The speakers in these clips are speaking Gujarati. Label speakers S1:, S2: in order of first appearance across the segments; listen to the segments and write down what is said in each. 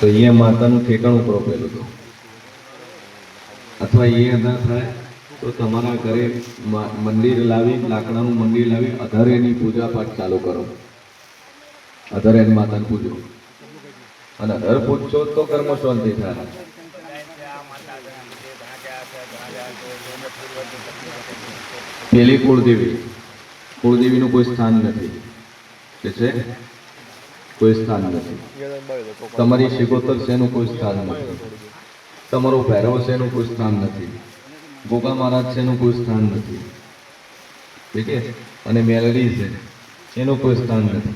S1: તો અહીંયા માતાનું ઠેકાણું પ્રોપેલું હતું. અથવા એ ના થાય તો તમારા ઘરે મંદિર લાવી, લાકડાનું મંદિર લાવી અધરેની પૂજા પાઠ ચાલુ કરો. અધર માતાને પૂજો. અને અધર પૂજશો તો કર્મ શાંતિ થાય. પેલી કુળદેવી. કુળદેવીનું કોઈ સ્થાન નથી. કે છે? કોઈ સ્થાન નથી. તમારી શિગોતર શેનું કોઈ સ્થાન નથી. તમારો ભૈરવ શેનું કોઈ સ્થાન નથી. ગોગા મહારાજ એનું કોઈ સ્થાન નથી. ઠીક છે? અને મેલરી છે એનું કોઈ સ્થાન નથી.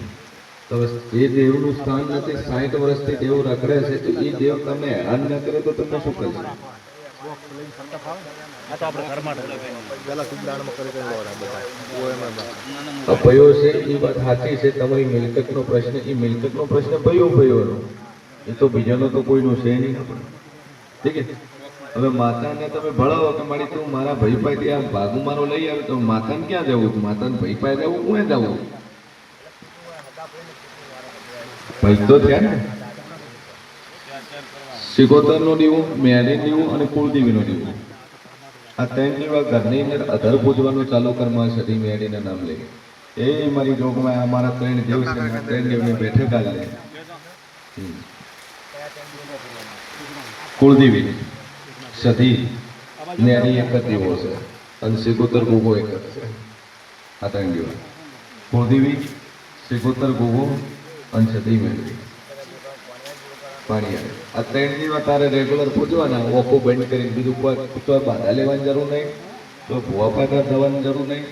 S1: તો એ દેવનું સ્થાન નથી સાઠ વર્ષથી દેવ રખડે છે, તો એ દેવ તમે હેરાન ન કરે તો તમને શું કરશે? કોઈનો છે નહીં. ઠીક છે? હવે માતાને તમે ભણાવો કે મારી તું મારા ભાઈ પાસે આ ભાગુ મારો લઈ આવે તો માતાને ક્યાં જવું? માતાને ભાઈ પાસે જવું? કોને જવું? ભાઈ તો થયા ને? સિકોતર નો દીવો, મેરી દીવો અને કુળદેવીનો દીવો. આ ત્રણ દીવા ઘરની અંદર અધર પૂજવાનું ચાલુ કરવા સતી મેળીને નામ લે એ મારી જોગમાં અમારા ત્રણ દેવ છે ત્રણ દેવની બેઠક આ લે કુળદેવી, સધી, મેરી એક જ દીવો છે અને સિકોતર ગોગો એક જ છે. આ ત્રણ દીવા. કુળદેવી સિકોતર ગોગો અને સધી મેળવી પાણી આ ત્રણ દિવસ તારે રેગ્યુલર પૂજવાના ઓખો બંધ કરીને બીજું કોઈ બાધા લેવાની જરૂર નહીં કોઈ ભૂવા પાકા થવાની જરૂર નહીં,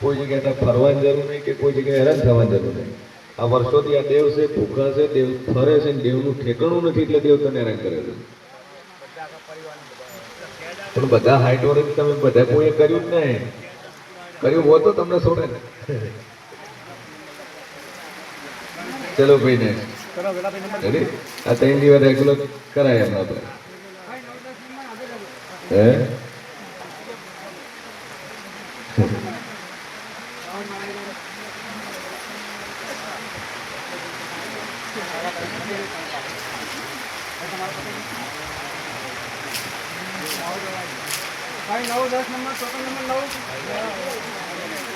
S1: કોઈ જગ્યાએ ફરવાની જરૂર નહીં કે કોઈ જગ્યાએ હેરાન થવાની જરૂર નહીં. આ વર્ષોથી આ દેવ છે, ભૂખા છે, દેવ ફરે છે ને દેવનું ઠેકાણું નથી એટલે દેવ તને હેરાન કરે છે. પણ બધા વર્ષ તમે બધા કોઈએ કર્યું જ નહીં. કર્યું હોત તો તમને છોડે ને. ચલો ભાઈ, next. આ ત્રણ દિવસ રેગ્યુલર કરાય એમના તો હે?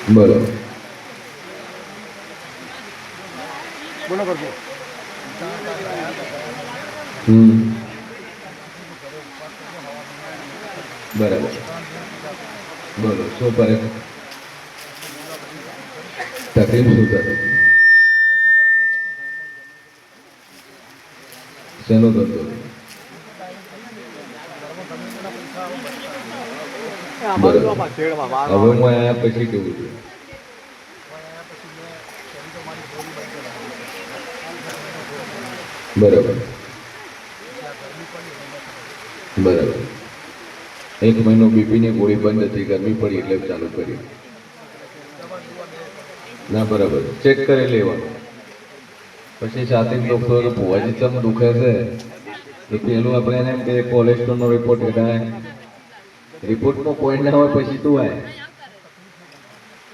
S1: બરોબર.
S2: બોલો કરજો
S1: બરાબર. બોલો શું કરે? તકલીફ શું કરે? શેનો ધંધો હવે હું આયા પછી કેવું છું? બરાબર. બરાબર. એક મહિનો બીપીની ગોળી બંધ હતી, ગરમી પડી એટલે ચાલુ કરી ના, બરાબર. ચેક કરી લેવાનું. પછી સાથે ડોક્ટર ભુવાજી ચમ દુખે છે, તો પેલું આપણે એને કે કોલેસ્ટ્રોલનો રિપોર્ટ કઢાય. રિપોર્ટમાં પોઈન્ટ ના હોય પછી તું આય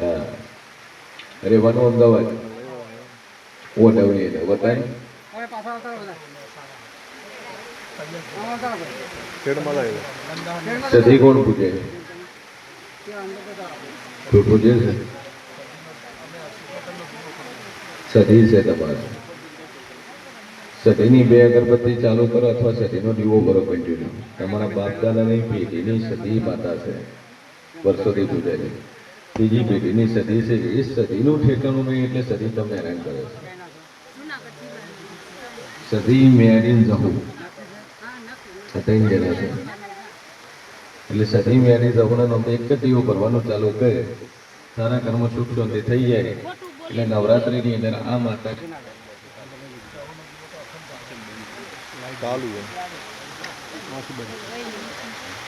S1: હા. રહેવાનું અમદાવાદ. ઓઢવણી એટલે બતાય. સધી કોણ પૂજે તું પૂજે છે? સધી છે તમારે. સદીની બે અગરબત્તી ચાલુ કરો અથવા સતીનો દીવો કરો કન્ટિન્યુ તમારા બાપ દાદાની પેઢીની સદી માતા છે. વર્ષોથી પૂજાય ત્રીજી પેઢીની સદી છે. એ સદીનું ઠેકાણું નહીં એટલે સદી તમને હેરાન કરે છે. સતી મેરીન જણા છે. એટલે સતી મેરી નામે એક જ દીવો કરવાનો ચાલુ કરે સારા કર્મ સુખ થઈ જાય. એટલે નવરાત્રિની અંદર આ માતા